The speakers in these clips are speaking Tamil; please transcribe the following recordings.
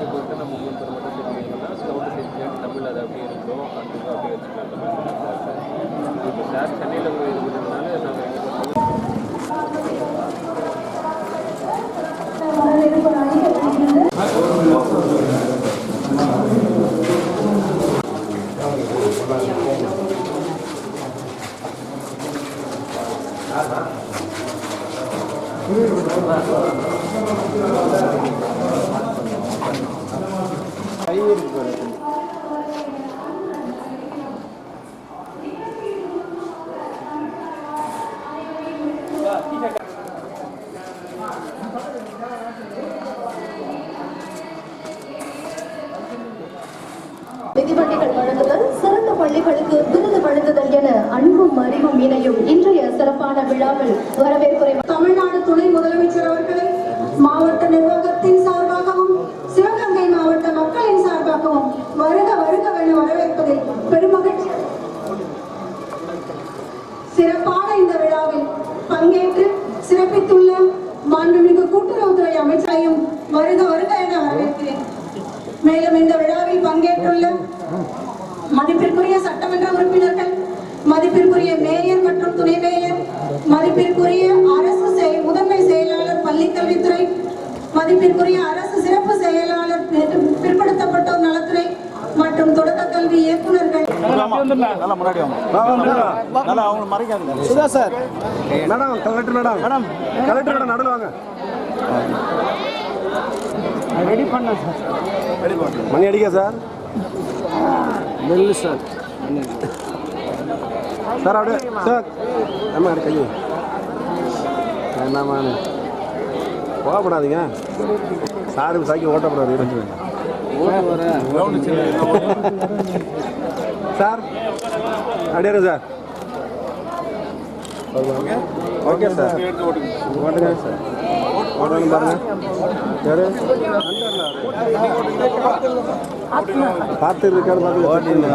இப்போ வந்து நம்ம மூணு பேர் மட்டும் தெரிஞ்சுக்கணும்னா ஸ்கவுட் சர்டிஃபிகேட் தமிழ் அது அப்படியே இருக்கும் கண்டிப்பாக அப்படியே வச்சுக்கலாம் அந்த மாதிரி சார் இப்போ சார் சென்னையில் போய் இது பண்ணதுனால நாங்கள் கை மிதிவண்டிகள் வழங்குதல் சிறந்த பள்ளிகளுக்கு விருது வழங்குதல் என அன்பும் அறிவும் இணையும் இன்றைய சிறப்பான விழாவில் வரவேற்புரை தமிழ்நாடு துணை முதலமைச்சர் அவர்களை மாவட்ட நிர்வாகத்தின் சார்பாகவும் சிவகங்கை மாவட்ட மக்களின் சார்பாகவும் வருக வருகவென வரவேற்பதில் பெருமகிழ்ச்சி. சிறப்பான இந்த விழாவில் பங்கேற்று சிறப்பித்துள்ள மாண்புமிகு கூட்டுறவுத்துறை அமைச்சரையும் வருக வருக என வரவேற்கிறேன். மேலும் மதிப்பிற்குரிய சட்டமன்ற உறுப்பினர்கள் மதிப்பிற்குரிய மேயர் மற்றும் துணை மேயர் மதிப்பிற்குரிய அரசு முதன்மை செயலாளர் பள்ளிக்கல்வித்துறை மதிப்பிற்குரிய அரசு சிறப்பு செயலாளர் பிற- பிற்படுத்தப்பட்டோர் நலத்துறை மற்றும் தொடக்க கல்வி இயக்குநர்கள். Sudha sir madam collector madam madam. Collector madam நடுவில் வாங்க ரெடி பண்ண சார் ரெடி பண்ண மணி அடிக்க சார் நெல்லு சார். சார் அப்படியே சார். நம்ம அடி கையை. என்னம்மா போகப்படாதீங்க சார் சாக்கி ஓட்டப்படாது இருந்து சார் அப்படியே சார். Okay sir. ஓட்டுங்க சார். ஓட்டுங்க பாருங்க. யாரு? பார்த்து இருக்காரு பார்த்து ஓட்டிங்க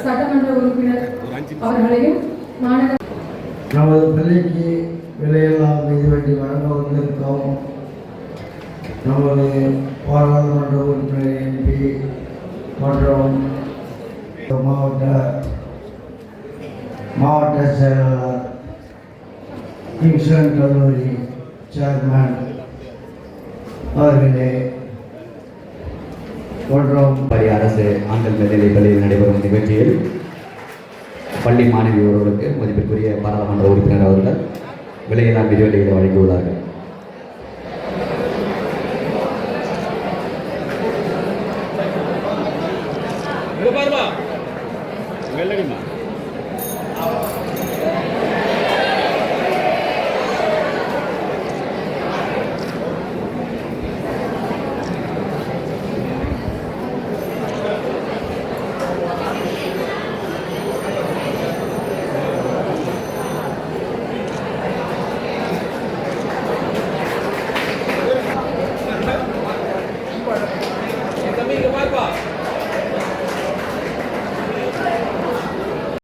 சட்டமன்ற உறுப்பினர் அவர்களையும் நமது பிள்ளைக்கு விலையெல்லாம் மிதிவண்டி வழங்க வந்திருக்கோம் நமது பாராளுமன்ற உறுப்பினர் எம்பி மற்றும் மாவட்ட மாவட்ட செயலாளர் கிங்ஸ்டன் கல்லூரி சேர்மேன் அவர்களே மற்றும் பள்ளி அரசு ஆண்கள் மேல்நிலைப் பள்ளியில் நடைபெறும் நிகழ்ச்சியில் பள்ளி மாணவி ஒருவருக்கு மதிப்பிற்குரிய பாராளுமன்ற உறுப்பினர் அவர்கள் விலையில்லா மிதிவண்டிகளை வழங்கியுள்ளார்கள்.